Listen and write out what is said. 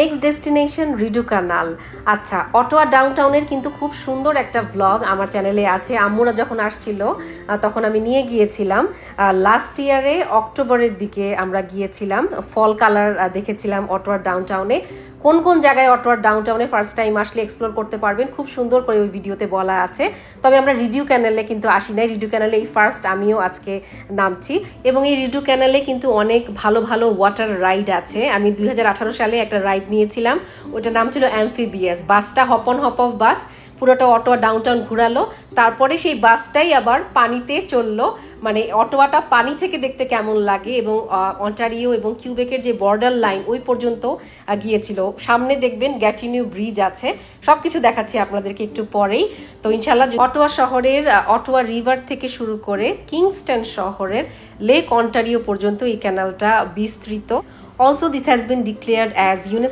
Next destination Rideau canal আচ্ছা Ottawa ডাউনটাউনের কিন্তু খুব সুন্দর একটা ব্লগ আমার চ্যানেলে আছে। আম্মুরা যখন আসছিল তখন আমি নিয়ে গিয়েছিলাম। লাস্ট ইয়ারে অক্টোবরের দিকে আমরা গিয়েছিলাম। ফল কালার দেখেছিলাম অটোয়ার ডাউনটাউনে কোন কোন জায়গায় অটোয়ার ডাউনটাউনে ফার্স্ট টাইম আসলে এক্সপ্লোর করতে পারবেন, খুব সুন্দর করে ওই ভিডিওতে বলা আছে। তবে আমরা রিডিউ ক্যানেলে কিন্তু আসি নাই। রিডিও ক্যানেলে এই ফার্স্ট আমিও আজকে নামছি। এবং এই রিডিউ ক্যানেলে কিন্তু অনেক ভালো ভালো ওয়াটার রাইড আছে। আমি দুই হাজার আঠারো সালে একটা রাইড নিয়েছিলাম। ওটার নাম ছিল অ্যামফিবিয়াস বাসটা হপন হপ অফ বাস পুরোটা অটোয়া ডাউনটাউন ঘুরালো। তারপরে সেই বাসটাই আবার পানিতে চলল। মানে অটোয়াটা পানি থেকে দেখতে কেমন লাগে এবং অন্টারিও এবং কিউবেকের যে বর্ডার লাইন ওই পর্যন্ত গিয়েছিল। সামনে দেখবেন গ্যাটিনিউ ব্রিজ আছে। সব কিছু দেখাচ্ছি আপনাদেরকে একটু পরেই। তো ইনশাল্লাহ অটোয়া শহরের অটোয়া রিভার থেকে শুরু করে কিংস্টন শহরের লেক অন্টারিও পর্যন্ত এই ক্যানালটা বিস্তৃত। Also this has been declared as UNESCO